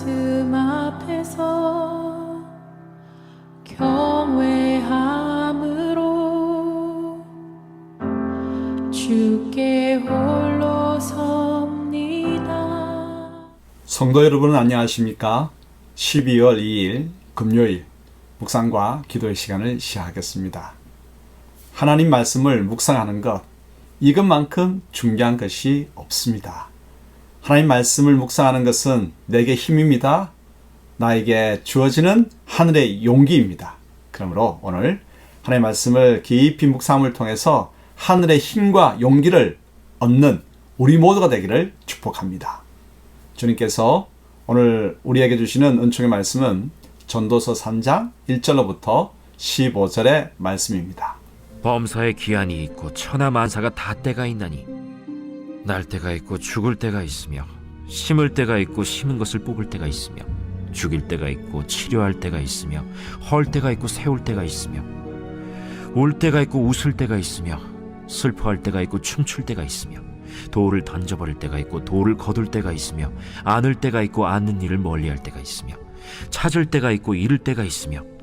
말씀 앞에서 경외함으로 주께 홀로 섭니다. 성도 여러분 안녕하십니까? 12월 2일 금요일 묵상과 기도의 시간을 시작하겠습니다. 하나님 말씀을 묵상하는 것 이것만큼 중요한 것이 없습니다. 하나님 말씀을 묵상하는 것은 내게 힘입니다. 나에게 주어지는 하늘의 용기입니다. 그러므로 오늘 하나님 말씀을 깊이 묵상함을 통해서 하늘의 힘과 용기를 얻는 우리 모두가 되기를 축복합니다. 주님께서 오늘 우리에게 주시는 은총의 말씀은 전도서 3장 1절로부터 15절의 말씀입니다. 범사에 기한이 있고 천하 만사가 다 때가 있나니 날 때가 있고 죽을 때가 있으며 심을 때가 있고 심은 것을 뽑을 때가 있으며 죽일 때가 있고 치료할 때가 있으며 헐 때가 있고 세울 때가 있으며 울 때가 있고 웃을 때가 있으며 슬퍼할 때가 있고 춤출 때가 있으며 돌을 던져버릴 때가 있고 돌을 거둘 때가 있으며 안을 때가 있고 안는 일을 멀리할 때가 있으며 찾을 때가 있고 잃을 때가 있으며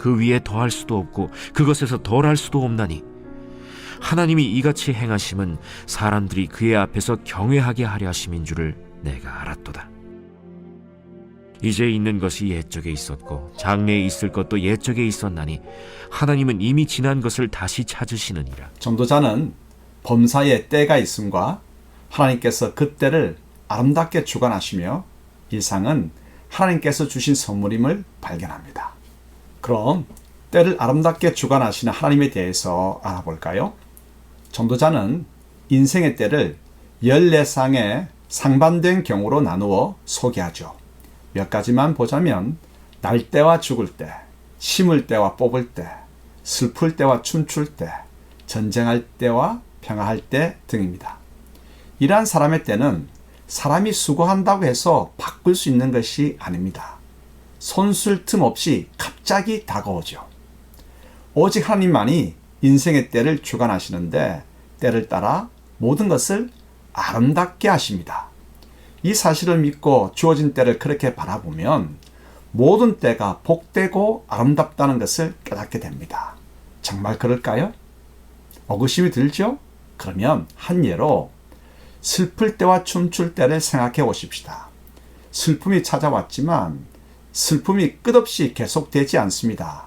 그 위에 더할 수도 없고 그것에서 덜할 수도 없나니 하나님이 이같이 행하심은 사람들이 그의 앞에서 경외하게 하려 하심인 줄을 내가 알았도다. 이제 있는 것이 옛적에 있었고 장래에 있을 것도 옛적에 있었나니 하나님은 이미 지난 것을 다시 찾으시느니라. 전도자는 범사에 때가 있음과 하나님께서 그 때를 아름답게 주관하시며 일상은 하나님께서 주신 선물임을 발견합니다. 그럼 때를 아름답게 주관하시는 하나님에 대해서 알아볼까요? 전도자는 인생의 때를 14상의 상반된 경우로 나누어 소개하죠. 몇 가지만 보자면 날 때와 죽을 때, 심을 때와 뽑을 때, 슬플 때와 춤출 때, 전쟁할 때와 평화할 때 등입니다. 이러한 사람의 때는 사람이 수고한다고 해서 바꿀 수 있는 것이 아닙니다. 손쓸 틈 없이 갑자기 다가오죠. 오직 하나님만이 인생의 때를 주관하시는데 때를 따라 모든 것을 아름답게 하십니다. 이 사실을 믿고 주어진 때를 그렇게 바라보면 모든 때가 복되고 아름답다는 것을 깨닫게 됩니다. 정말 그럴까요? 어구심이 들죠? 그러면 한 예로 슬플 때와 춤출 때를 생각해 보십시다. 슬픔이 찾아왔지만 슬픔이 끝없이 계속되지 않습니다.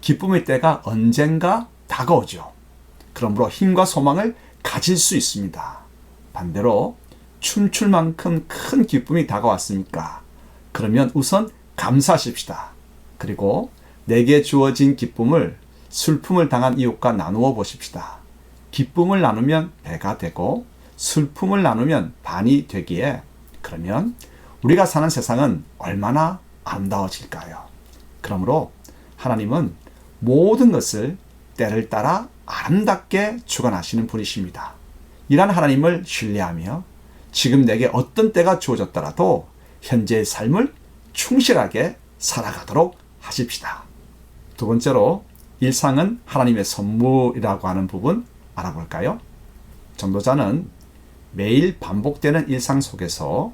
기쁨의 때가 언젠가 다가오죠. 그러므로 힘과 소망을 가질 수 있습니다. 반대로 춤출 만큼 큰 기쁨이 다가왔습니까? 그러면 우선 감사하십시다. 그리고 내게 주어진 기쁨을 슬픔을 당한 이웃과 나누어 보십시다. 기쁨을 나누면 배가 되고 슬픔을 나누면 반이 되기에 그러면 우리가 사는 세상은 얼마나 아름다워질까요? 그러므로 하나님은 모든 것을 때를 따라 아름답게 주관하시는 분이십니다. 이런 하나님을 신뢰하며 지금 내게 어떤 때가 주어졌더라도 현재의 삶을 충실하게 살아가도록 하십시다. 두 번째로 일상은 하나님의 선물이라고 하는 부분 알아볼까요? 전도자는 매일 반복되는 일상 속에서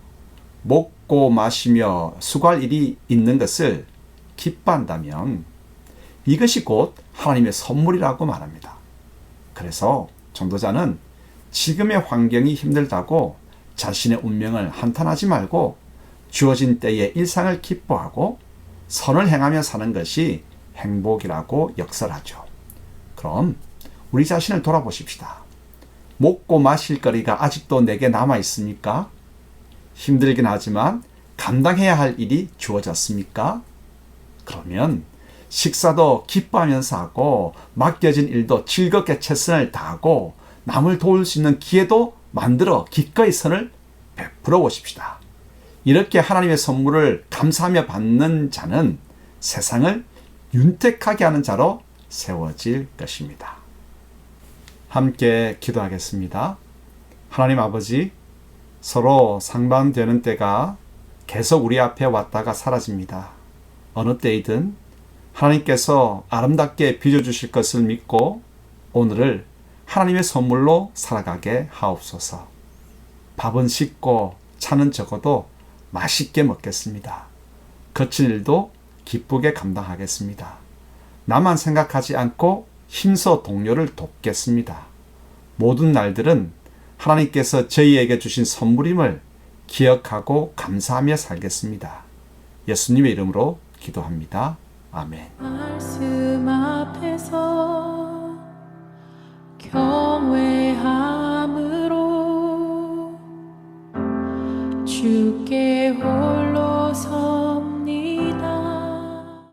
먹고 마시며 수고할 일이 있는 것을 기뻐한다면 이것이 곧 하나님의 선물이라고 말합니다. 그래서 전도자는 지금의 환경이 힘들다고 자신의 운명을 한탄하지 말고 주어진 때의 일상을 기뻐하고 선을 행하며 사는 것이 행복이라고 역설하죠. 그럼 우리 자신을 돌아보십시다. 먹고 마실 거리가 아직도 내게 남아 있습니까? 힘들긴 하지만 감당해야 할 일이 주어졌습니까? 그러면 식사도 기뻐하면서 하고 맡겨진 일도 즐겁게 최선을 다하고 남을 도울 수 있는 기회도 만들어 기꺼이 선을 베풀어 보십시다. 이렇게 하나님의 선물을 감사하며 받는 자는 세상을 윤택하게 하는 자로 세워질 것입니다. 함께 기도하겠습니다. 하나님 아버지, 서로 상반되는 때가 계속 우리 앞에 왔다가 사라집니다. 어느 때이든 하나님께서 아름답게 빚어주실 것을 믿고 오늘을 하나님의 선물로 살아가게 하옵소서. 밥은 식고 차는 적어도 맛있게 먹겠습니다. 거친 일도 기쁘게 감당하겠습니다. 나만 생각하지 않고 힘써 동료를 돕겠습니다. 모든 날들은 하나님께서 저희에게 주신 선물임을 기억하고 감사하며 살겠습니다. 예수님의 이름으로 기도합니다. 아멘.